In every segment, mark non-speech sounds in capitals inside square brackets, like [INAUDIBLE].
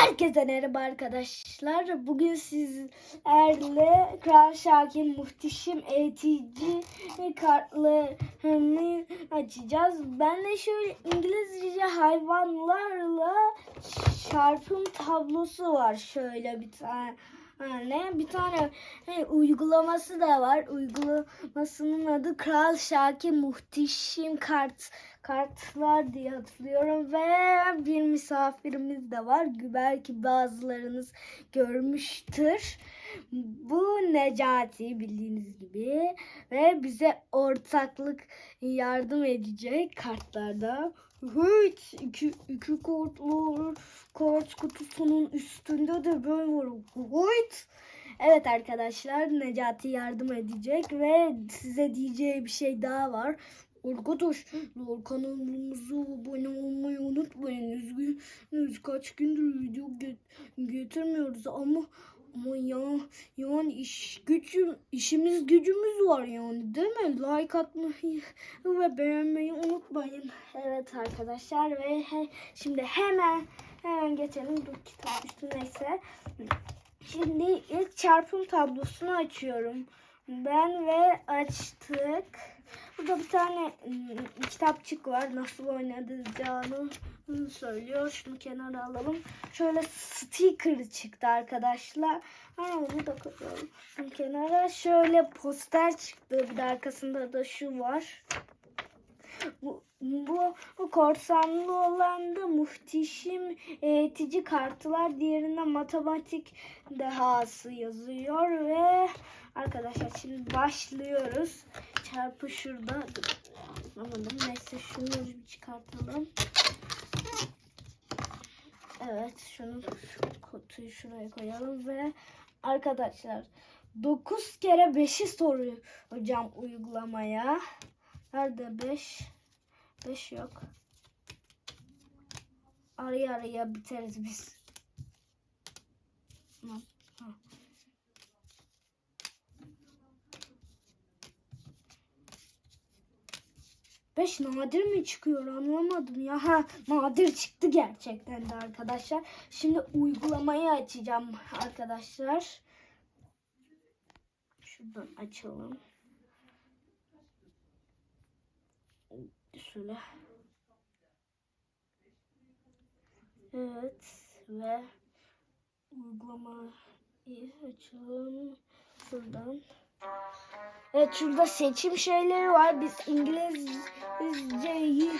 Herkese merhaba arkadaşlar. Bugün sizlerle Kral Şakir muhteşem eğitici kartlarını açacağız. Ben de şöyle İngilizce hayvanlarla çarpım tablosu var. Şöyle bir tane. Ne? Bir tane he, uygulaması da var. Uygulamasının adı Kral Şakir Muhteşem Kart kartlar diye hatırlıyorum ve bir misafirimiz de var. Belki bazılarınız görmüştür. Bu Necati bildiğiniz gibi ve bize ortaklık yardım edecek kartlarda. Evet, iki, iki kartlar kart kutusunun üstünde de ben varım. Evet. Evet arkadaşlar Necati yardım edecek ve size diyeceği bir şey daha var. Arkadaşlar kanalımıza abone olmayı unutmayın. Üzgünüz kaç gündür video get- getirmiyoruz ama ama ya yani iş gücüm işimiz gücümüz var yani değil mi? Like atmayı ve beğenmeyi unutmayın. Evet arkadaşlar ve he, şimdi hemen hemen geçelim. Dur kitap üstü neyse. Şimdi ilk çarpım tablosunu açıyorum. Ben ve açtık. Burada bir tane ım, kitapçık var. Nasıl oynanacağını söylüyor. Şunu kenara alalım. Şöyle sticker çıktı arkadaşlar. Ha, onu da koyalım. Şunu kenara. Şöyle poster çıktı. Bir de arkasında da şu var. Bu, bu, bu korsanlı olan da muhteşem eğitici kartlar. Diğerinde matematik dehası yazıyor ve Arkadaşlar şimdi başlıyoruz. Çarpı şurada. Anladım. Neyse şunu bir çıkartalım. Evet şunu şu kutuyu şuraya koyalım ve arkadaşlar 9 kere 5'i soruyor hocam uygulamaya. Nerede 5? 5 yok. Araya araya biteriz biz. Hı. 5 nadir mi çıkıyor anlamadım ya. Ha nadir çıktı gerçekten de arkadaşlar. Şimdi uygulamayı açacağım arkadaşlar. Şuradan açalım. Şöyle. Evet ve uygulamayı açalım. Şuradan. Evet şurada seçim şeyleri var. Biz İngilizceyi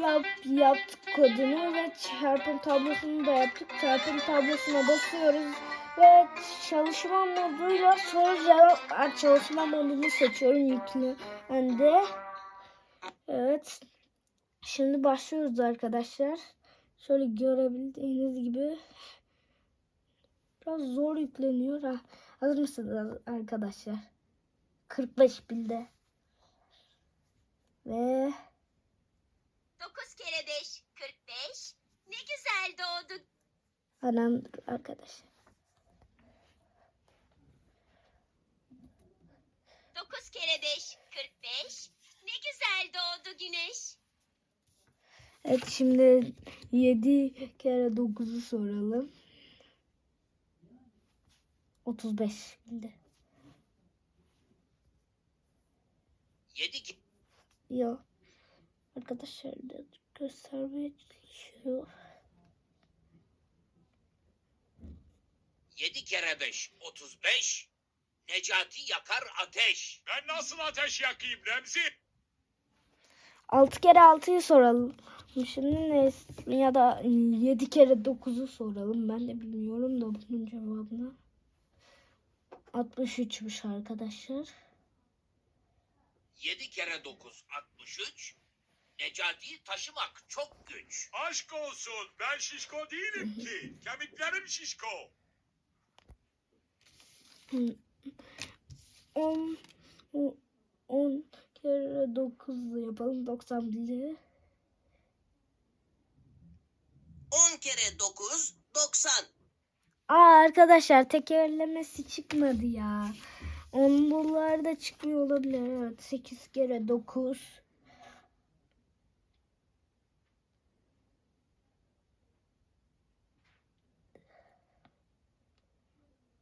yap, yaptık kodunu ve çarpım tablosunu da yaptık. Çarpım tablosuna basıyoruz ve çalışma moduyla soru cevap çalışma modunu seçiyorum yüklemende. Evet. Şimdi başlıyoruz arkadaşlar. Şöyle görebildiğiniz gibi biraz zor yükleniyor. Ha. Hazır mısınız arkadaşlar? 45 bilde. Ve 9 kere 5 45. Ne güzel doğdun. anam arkadaşlar. 9 kere 5 45. Ne güzel doğdu güneş. Evet şimdi 7 kere 9'u soralım. 35 bilde. 7 ki- Yok. Arkadaşlar da göstermeye çalışıyor. 7 kere 5 35. Necati yakar ateş. Ben nasıl ateş yakayım Remzi? 6 kere 6'yı soralım. Şimdi neyse ya da 7 kere 9'u soralım. Ben de bilmiyorum da bunun cevabını. 63'müş arkadaşlar. 7 kere 9 63. Necati'yi taşımak çok güç. Aşk olsun ben şişko değilim ki. Kemiklerim şişko. 10 10 kere 9 yapalım 91'i. 10 kere 9 90. Aa arkadaşlar tekerlemesi çıkmadı ya. Onlularda çıkmıyor olabilir. Evet 8 kere 9.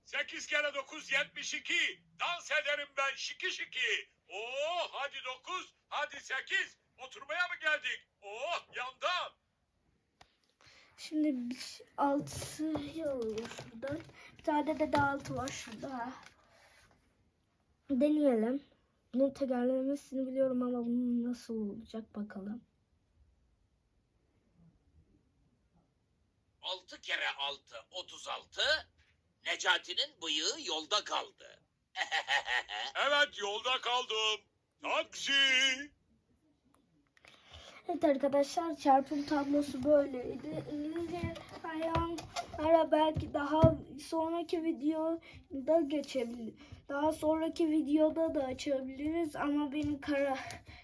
8 kere 9 72. Dans ederim ben şiki şiki. Oo hadi 9, hadi 8. Oturmaya mı geldik? Oh yandan. Şimdi altı oluyor şuradan. Bir tane de daha altı var şurada. Deneyelim. Bunun tekerlemesini biliyorum ama bunun nasıl olacak bakalım. 6 kere 6 36. Necati'nin bıyığı yolda kaldı. [LAUGHS] Evet yolda kaldım. Taksi. Evet arkadaşlar çarpım tablosu böyleydi. Hayvanlara belki daha sonraki videoda geçebilir. Daha sonraki videoda da açabiliriz ama benim kara,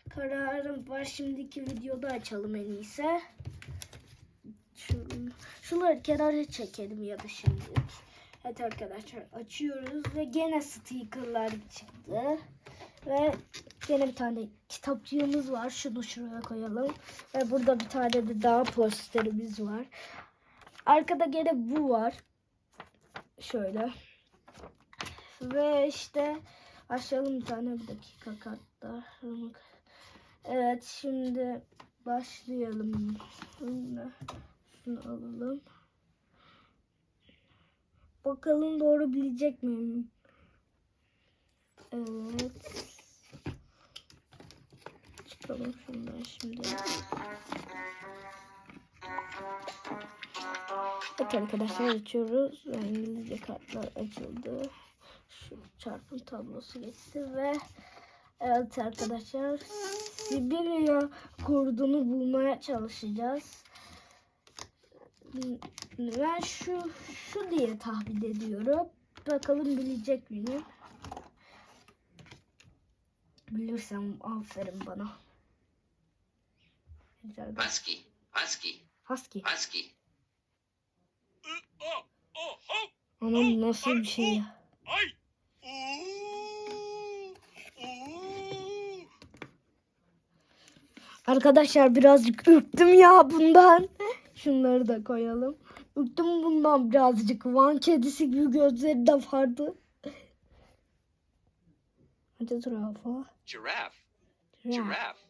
kararım var. Şimdiki videoda açalım en iyisi. Şu, şunları kenara çekelim ya da şimdi. Evet arkadaşlar açıyoruz ve gene stickerlar çıktı. Ve gene bir tane kitapçığımız var. Şunu şuraya koyalım. Ve burada bir tane de daha posterimiz var. Arkada gene bu var. Şöyle. Ve işte başlayalım bir tane bir dakika kartlar. Evet şimdi başlayalım. Şunu alalım. Bakalım doğru bilecek miyim? Evet. Çıkalım şundan şimdi. Evet arkadaşlar açıyoruz. İngilizce kartlar açıldı. Şu çarpım tablosu geçti ve evet arkadaşlar Sibirya kurdunu bulmaya çalışacağız. Ben şu şu diye tahmin ediyorum. Bakalım bilecek miyim? Bilirsem aferin bana. Husky, husky, Husky. husky. Anam nasıl bir şey ya? Ay. Arkadaşlar birazcık ürktüm ya bundan. Şunları da koyalım. Ürktüm bundan birazcık. Van kedisi gibi gözleri de vardı. Hadi zürafa. Giraffe, Ya. giraffe.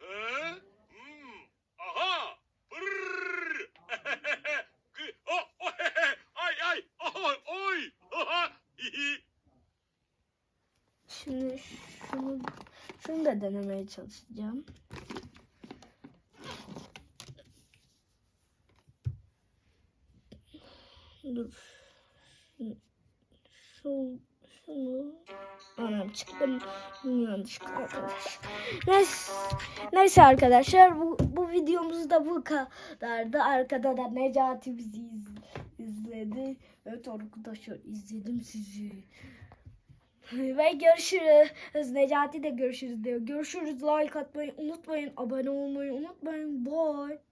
Ee? Hmm, Aha. Pırrr. Gı- oh, oh, he, he. Ay ay. Oy oy. Aha. Hihi. Şimdi şunu, şunu da denemeye çalışacağım. Dur. Şu, şunu. Anam çıktım. Yanlışlıkla arkadaşlar. Neyse, neyse arkadaşlar bu, bu videomuz da bu kadardı. Arkada da Necati bizi iz- izledi. Evet arkadaşlar izledim sizi. Ve görüşürüz. Necati de görüşürüz diyor. Görüşürüz. Like atmayı unutmayın. Abone olmayı unutmayın. Bye.